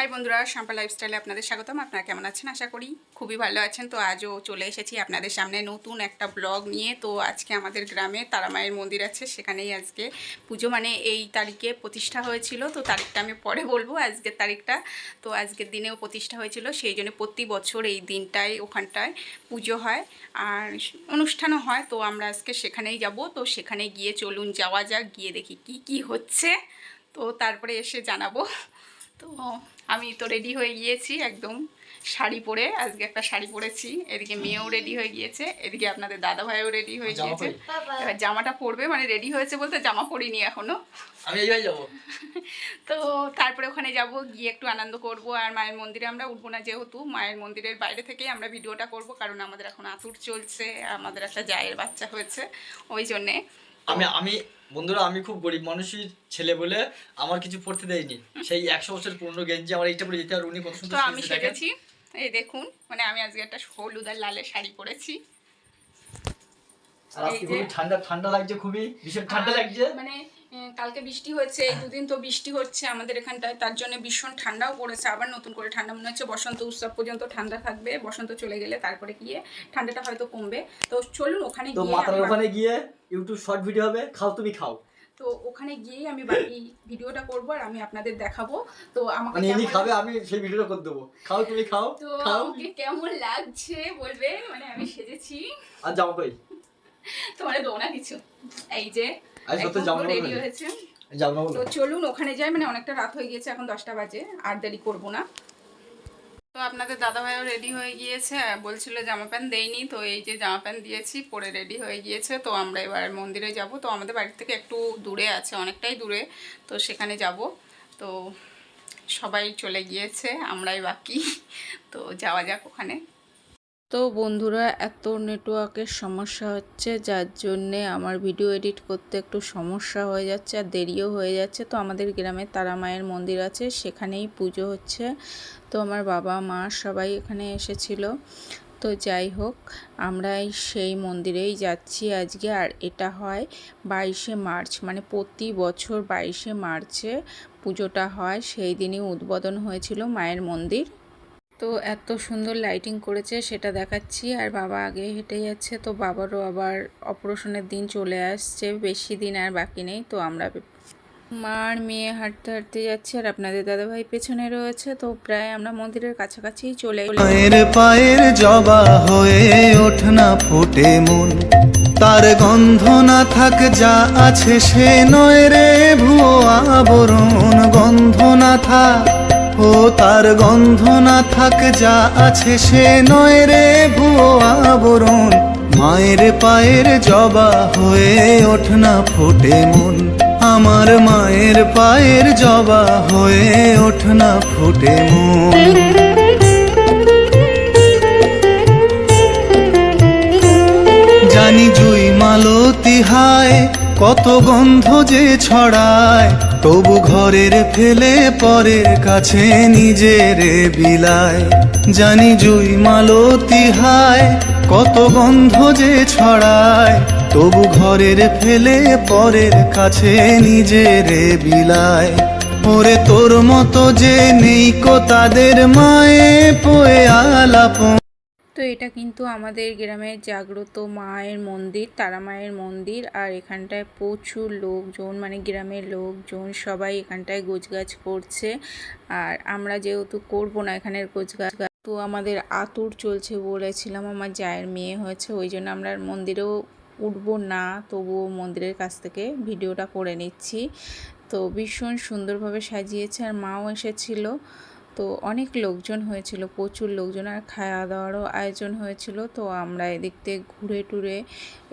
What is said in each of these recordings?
High বন্ধুরা শাম্পা লাইফস্টাইলে আপনাদের স্বাগতম। আপনারা কেমন আছেন? আশা করি খুবই ভালো আছেন। তো আজও চলে এসেছি আপনাদের সামনে নতুন একটা ব্লগ নিয়ে। তো আজকে আমাদের গ্রামে তারামায়ের মন্দির আছে। সেখানেই আজকে পুজো মানে এই তারিখে প্রতিষ্ঠা হয়েছিল। তো তারিখটা আমি পরে বলব, আজকের তারিখটা। তো আজকের দিনেও প্রতিষ্ঠা হয়েছিল। সেই জন্য প্রতি বছর এই দিনটায়, ওখানটায় পুজো হয় আর অনুষ্ঠানও হয়। তো আমরা আজকে সেখানেই যাব। তো সেখানে গিয়ে চলুন, যাওয়া যাক, গিয়ে দেখি কি কি হচ্ছে। তো তারপরে এসে জানাব। তো আমি তো রেডি হয়ে গিয়েছি একদম শাড়ি পরে আজকে একটা শাড়ি পরেছি। এদিকে মেয়েও রেডি হয়ে গিয়েছে এদিকে আপনাদের দাদা ভাইও রেডি হয়ে গিয়েছে। এবার জামাটা পরবে মানে রেডি হয়েছে বলতে জামা পরিনি এখনও। আমি এইভাবে যাব। তো তারপরে ওখানে যাব গিয়ে একটু আনন্দ করব। আর মায়ের মন্দিরে আমরা উঠবো না যেহেতু মায়ের মন্দিরের বাইরে থেকেই আমরা ভিডিওটা করব কারণ আমাদের এখন আতুর চলছে আমাদের একটা জায়ের বাচ্চা হয়েছে ওই জন্যে। আমি আমি বন্ধুরা আমি খুব গরিব মানুষই ছেলে বলে আমার কিছু পড়তে দেয়নি। সেই একশো বছর পুরনো গেঞ্জি আমার এইটা পরে যেতে আর উনি কত তো সুন্দর আমি শিখেছি সেজেছি। এই দেখুন মানে আমি আজকে একটা হলুদ আর লালের শাড়ি পরেছি। আর আজকে খুবই ঠান্ডা ঠান্ডা লাগছে খুবই ভীষণ ঠান্ডা লাগছে। মানে কালকে বৃষ্টি হয়েছে এই দুদিন তো বৃষ্টি হচ্ছে আমাদের এখানটায় তার জন্য ভীষণ ঠান্ডাও পড়েছে আবার নতুন করে ঠান্ডা মনে হচ্ছে বসন্ত উৎসব পর্যন্ত ঠান্ডা থাকবে বসন্ত চলে গেলে তারপরে গিয়ে ঠান্ডাটা হয়তো কমবে। তো চলুন ওখানে গিয়ে মাতার আমি- ওখানে গিয়ে ইউটিউব শর্ট ভিডিও হবে খাও তুমি খাও। তো ওখানে গিয়েই আমি বাকি ভিডিওটা করব আর আমি আপনাদের দেখাবো। তো আমাকে মানে ইনি কেমন- খাবে আমি সেই ভিডিওটা করে দেবো। খাও তুমি খাও তো আমাকে কেমন লাগছে বলবে মানে আমি সেজেছি। আর যাও কই তোমার দেবো না কিছু এই যে রেডি হয়েছে। তো চলুন ওখানে যাই মানে অনেকটা রাত হয়ে গিয়েছে এখন দশটা বাজে আর দেরি করব না। তো আপনাদের দাদাভাইও রেডি হয়ে গিয়েছে বলছিল জামা প্যান্ট দেয়নি তো এই যে জামা প্যান্ট দিয়েছি পরে রেডি হয়ে গিয়েছে তো আমরা এবার মন্দিরে যাব। তো আমাদের বাড়ি থেকে একটু দূরে আছে অনেকটাই দূরে তো সেখানে যাব। তো সবাই চলে গিয়েছে আমরাই বাকি তো যাওয়া যাক ওখানে। তো বন্ধুরা, এত নেটওয়ার্কের সমস্যা হচ্ছে, যার জন্যে আমার ভিডিও এডিট করতে একটু সমস্যা হয়ে যাচ্ছে আর দেরিও হয়ে যাচ্ছে। তো আমাদের গ্রামে তারা মায়ের মন্দির আছে, সেখানেই পুজো হচ্ছে। তো আমার বাবা, মা সবাই এখানে এসেছিল। তো যাই হোক, আমরা সেই মন্দিরেই যাচ্ছি আজকে। আর এটা হয় বাইশে মার্চ মানে প্রতি বছর বাইশে মার্চে পুজোটা হয়। সেই দিনই উদ্বোধন হয়েছিল মায়ের মন্দির। তো এত সুন্দর লাইটিং করেছে সেটা দেখাচ্ছি আর বাবা আগে হেঁটে যাচ্ছে, তো বাবারও আবার অপারেশনের দিন চলে আসছে, বেশি দিন আর বাকি নেই, তো আমরা মার মেয়ে হাঁটতে হাঁটতে যাচ্ছি, আর আপনাদের দাদাভাই পেছনে রয়েছে, তো প্রায় আমরা মন্দিরের কাছাকাছি চলে। মায়ের পায়ের জবা হয়ে ওঠ না ফোটে মন, তার গন্ধ না থাক যা আছে সে নয় রে ভুয়ো আবরণ, গন্ধ না থাক ও তার গন্ধ না থাক, যা আছে সে নয় রে ভুয়ো আবরণ। মায়ের পায়ের জবা হয়ে ওঠ না ফোটে মন। আমার মায়ের পায়ের জবা হয়ে ওঠ না ফোটে মন। জানি জুই মালতি হায়, কত গন্ধ যে ছড়ায়। তবু ঘরের ফেলে পরের কাছে নিজের বিলায় জানি জুই মালতি হায়, কত গন্ধ যে ছড়ায়। তবু ঘরের ফেলে পরের কাছে নিজের বিলায় ওরে তোর মতো যে নেই কো তাদের মায়ে, পোয়ে আলাপন তো এটা কিন্তু আমাদের গ্রামের জাগ্রত মায়ের মন্দির, তারা মায়ের মন্দির। আর এখানটায় প্রচুর লোকজন মানে গ্রামের লোকজন সবাই এখানটায় গোছগাছ করছে। আর আমরা যেহেতু করব না এখানের গোছগাছ, তো আমাদের আতুর চলছে বলেছিলাম, আমার জায়ের মেয়ে হয়েছে, ওই জন্য আমরা মন্দিরেও উঠবো না। তবুও মন্দিরের কাছ থেকে ভিডিওটা করে নিচ্ছি। তো ভীষণ সুন্দরভাবে সাজিয়েছে, আর মাও এসেছিল। তো অনেক লোকজন হয়েছিল, প্রচুর লোকজন, আর খাওয়া দাওয়ারও আয়োজন হয়েছিল। তো আমরা এদিক দিয়ে ঘুরে টুরে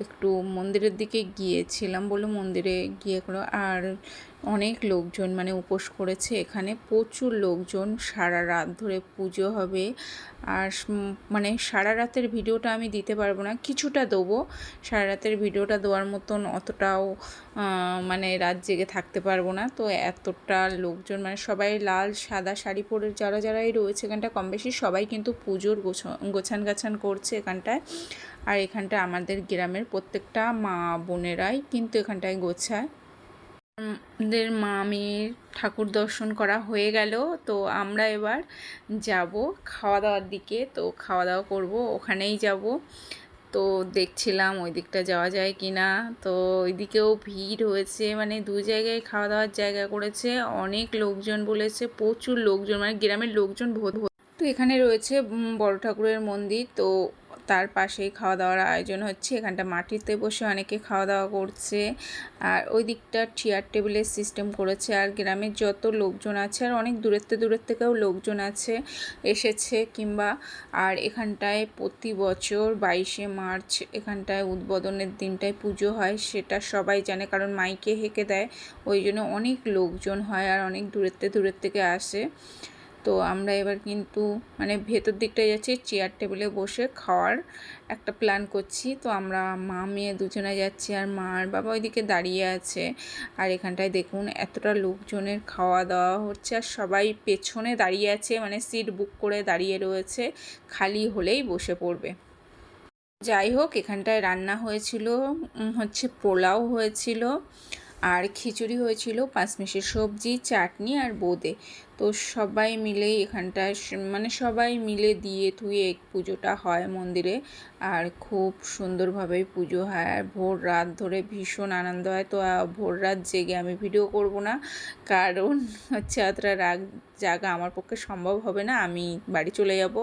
একটু মন্দিরের দিকে গিয়েছিলাম বলে মন্দিরে গিয়ে করে আর অনেক লোকজন মানে উপোস করেছে। এখানে প্রচুর লোকজন সারা রাত ধরে পুজো হবে। আর মানে সারা রাতের ভিডিওটা আমি দিতে পারব না, কিছুটা দেবো। সারা রাতের ভিডিওটা দেওয়ার মতন অতটাও মানে রাত জেগে থাকতে পারব না। তো এতটা লোকজন মানে সবাই লাল, সাদা শাড়ি পরে যারা যারাই রয়েছে এখানটা কম বেশি সবাই কিন্তু পুজোর গোছ- গোছান গাছান করছে এখানটায়। আর এখানটা আমাদের গ্রামের প্রত্যেকটা মা বোনেরাই কিন্তু এখানটায় গোছায়। আমাদের মামির ঠাকুর দর্শন করা হয়ে গেল, তো আমরা এবার যাব খাওয়া দাওয়ার দিকে, তো খাওয়া দাওয়া করব, ওখানেই যাব। তো দেখছিলাম ওই দিকটা যাওয়া যায় কি না তো ওইদিকেও ভিড় হয়েছে মানে দু জায়গায় খাওয়া দাওয়ার জায়গা করেছে, অনেক লোকজন বলেছে, প্রচুর লোকজন মানে গ্রামের লোকজন ভোট তো এখানে রয়েছে বড় ঠাকুরের মন্দির, তো তার পাশেই খাওয়া দাওয়ার আয়োজন হচ্ছে। এখানটা মাটিতে বসে অনেকে খাওয়া দাওয়া করছে। আর ওই দিকটা চেয়ার টেবিলের সিস্টেম করেছে। আর গ্রামের যত লোকজন আছে, আর অনেক দূরের দূরের থেকেও লোকজন আছে, এসেছে কিংবা আর এখানটায় প্রতি বছর বাইশে মার্চ এখানটায় উদ্বোধনের দিনটায় পুজো হয়, সেটা সবাই জানে। কারণ মাইকে হেঁকে দেয়, ওই জন্য অনেক লোকজন হয় আর অনেক থেকে দূরের থেকে আসে। তো আমরা এবার কিন্তু মানে ভেতর দিকটায় যাচ্ছি চেয়ার টেবিলে বসে খাওয়ার একটা প্ল্যান করছি। তো আমরা মা, মেয়ে দুজনে যাচ্ছি আর মা আর বাবা ওইদিকে দাঁড়িয়ে আছে। আর এখানটায় দেখুন এতটা লোকজনের খাওয়া দাওয়া হচ্ছে আর সবাই পেছনে দাঁড়িয়ে আছে মানে সিট বুক করে দাঁড়িয়ে রয়েছে, খালি হলেই বসে পড়বে। যাই হোক, এখানটায় রান্না হয়েছিল হচ্ছে পোলাও হয়েছিল আর খিচুড়ি হয়েছিল পাঁচমিশের সবজি, চাটনি আর বোঁদে। তো সবাই মিলেই এখানটায় মানে সবাই মিলে দিয়ে থুয়ে পুজোটা হয় মন্দিরে। আর খুব সুন্দরভাবেই পুজো হয়। আর ভোর রাত ধরে ভীষণ আনন্দ হয়। তো ভোর রাত জেগে আমি ভিডিও করব না। কারণ হচ্ছে অতটা রাগ জাগা আমার পক্ষে সম্ভব হবে না। আমি বাড়ি চলে যাব।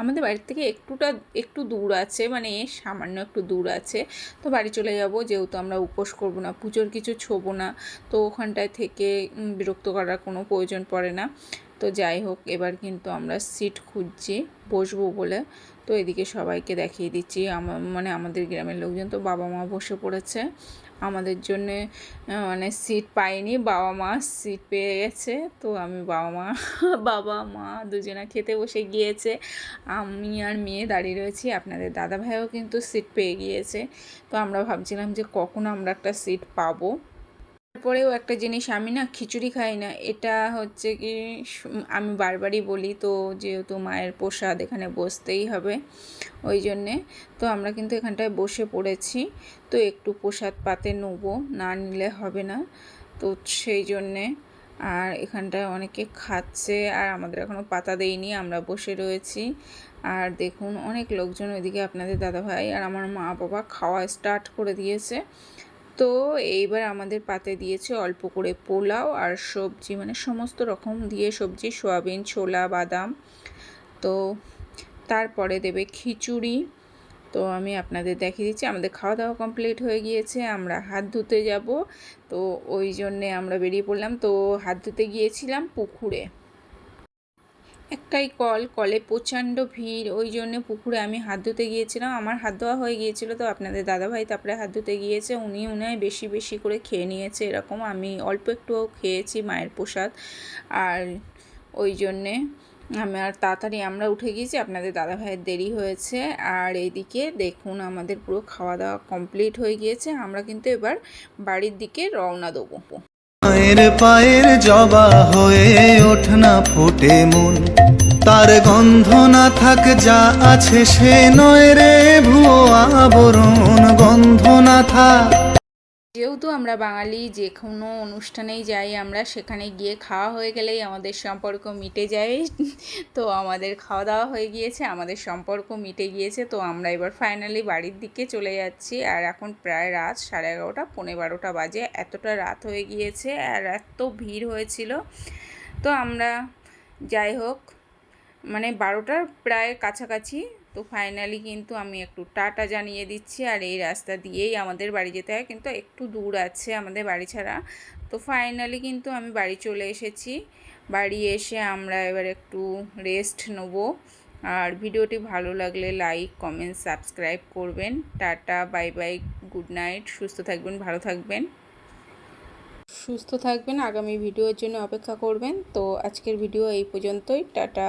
আমাদের বাড়ির থেকে একটুটা, একটু দূর আছে মানে সামান্য একটু দূর আছে। তো বাড়ি চলে যাব, যেহেতু আমরা উপোস করব না, পুজোর কিছু ছোবো না, তো ওখানটায় থেকে বিরক্ত করার কোনো প্রয়োজন পড়ে না। তো যাই হোক, এবার কিন্তু আমরা সিট খুঁজছি, বসবো বলে। তো এদিকে সবাইকে দেখিয়ে দিচ্ছি মানে আমাদের গ্রামের লোকজন তো বাবা মা বসে পড়েছে। আমাদের জন্যে মানে সিট পাইনি, বাবা মা সিট পেয়ে গেছে। তো আমি বাবা মা বাবা মা দুজনা খেতে বসে গিয়েছে। আমি আর মেয়ে দাঁড়িয়ে রয়েছি, আপনাদের দাদা ভাইও কিন্তু সিট পেয়ে গিয়েছে। তো আমরা ভাবছিলাম যে কখন আমরা একটা সিট পাবো। তারপরেও একটা জিনিস আমি না খিচুড়ি খাই না, এটা হচ্ছে কি আমি বারবারই বলি তো যেহেতু মায়ের প্রসাদ এখানে বসতেই হবে, ওই জন্যে তো আমরা কিন্তু এখানটায় বসে পড়েছি, তো একটু প্রসাদ পাতে নেব, না নিলে হবে না, তো সেই জন্যে আর এখানটায় অনেকে খাচ্ছে আর আমাদের এখনও পাতা দেয়নি আমরা বসে রয়েছি, আর দেখুন অনেক লোকজন ওইদিকে আপনাদের দাদাভাই আর আমার মা বাবা খাওয়া স্টার্ট করে দিয়েছে তো এইবার আমাদের পাতে দিয়েছে অল্প করে পোলাও আর সবজি মানে সমস্ত রকম দিয়ে সবজি, সয়াবিন, ছোলা, বাদাম। তো তারপরে দেবে খিচুড়ি। তো আমি আপনাদের দেখিয়ে দিচ্ছি, আমাদের খাওয়া দাওয়া কমপ্লিট হয়ে গিয়েছে, আমরা হাত ধুতে যাব। তো ওই জন্যে আমরা বেরিয়ে পড়লাম। তো হাত ধুতে গিয়েছিলাম পুকুরে। একটাই কল, কলে প্রচণ্ড ভিড়, ওই জন্য পুকুরে আমি হাত ধুতে গিয়েছিলাম। আমার হাত ধোয়া হয়ে গিয়েছিল তো, আপনাদের দাদাভাই তারপরে হাত ধুতে গিয়েছে। উনি উনায় বেশি বেশি করে খেয়ে নিয়েছে এরকম। আমি অল্প একটু খেয়েছি মায়ের প্রসাদ। আর ওই জন্যে আমি আর তাড়াতাড়ি আমরা উঠে গিয়েছি। আপনাদের দাদাভাইয়ের দেরি হয়েছে। আর এইদিকে দেখুন, আমাদের পুরো খাওয়া দাওয়া কমপ্লিট হয়ে গিয়েছে। আমরা কিন্তু এবার বাড়ির দিকে রওনা দেবো। মায়ের পায়ের জবা হয়ে ওঠ না ফোটে মন। তার গন্ধ না থাক, যা আছে সে নয় রে ভুয়ো আবরণ, গন্ধ না থাক। যেহেতু আমরা বাঙালি, যে কোনো অনুষ্ঠানেই যাই আমরা, সেখানে গিয়ে খাওয়া হয়ে গেলেই আমাদের সম্পর্ক মিটে যায়। তো আমাদের খাওয়া দাওয়া হয়ে গিয়েছে, আমাদের সম্পর্ক মিটে গিয়েছে, তো আমরা এবার ফাইনালি বাড়ির দিকে চলে যাচ্ছি। আর এখন প্রায় রাত সাড়ে এগারোটা, পৌনে বারোটা বাজে, এতটা রাত হয়ে গিয়েছে আর এত ভিড় হয়েছিল। তো আমরা যাই হোক মানে বারোটার প্রায় কাছাকাছি, তো ফাইনালি কিন্তু আমি একটু টাটা জানিয়ে দিচ্ছি আর এই রাস্তা দিয়েই আমাদের বাড়ি যেতে হয়। কিন্তু একটু দূর আছে আমাদের বাড়ি ছাড়া, তো ফাইনালি কিন্তু আমি বাড়ি চলে এসেছি। বাড়ি এসে আমরা এবার একটু রেস্ট নেব। আর ভিডিওটি ভালো লাগলে লাইক কমেন্ট সাবস্ক্রাইব করবেন। Tata bye bye good night সুস্থ থাকবেন, ভালো থাকবেন। সুস্থ থাকবেন, আগামী ভিডিওর জন্য অপেক্ষা করবেন। তো আজকের ভিডিও এই পর্যন্তই, টাটা।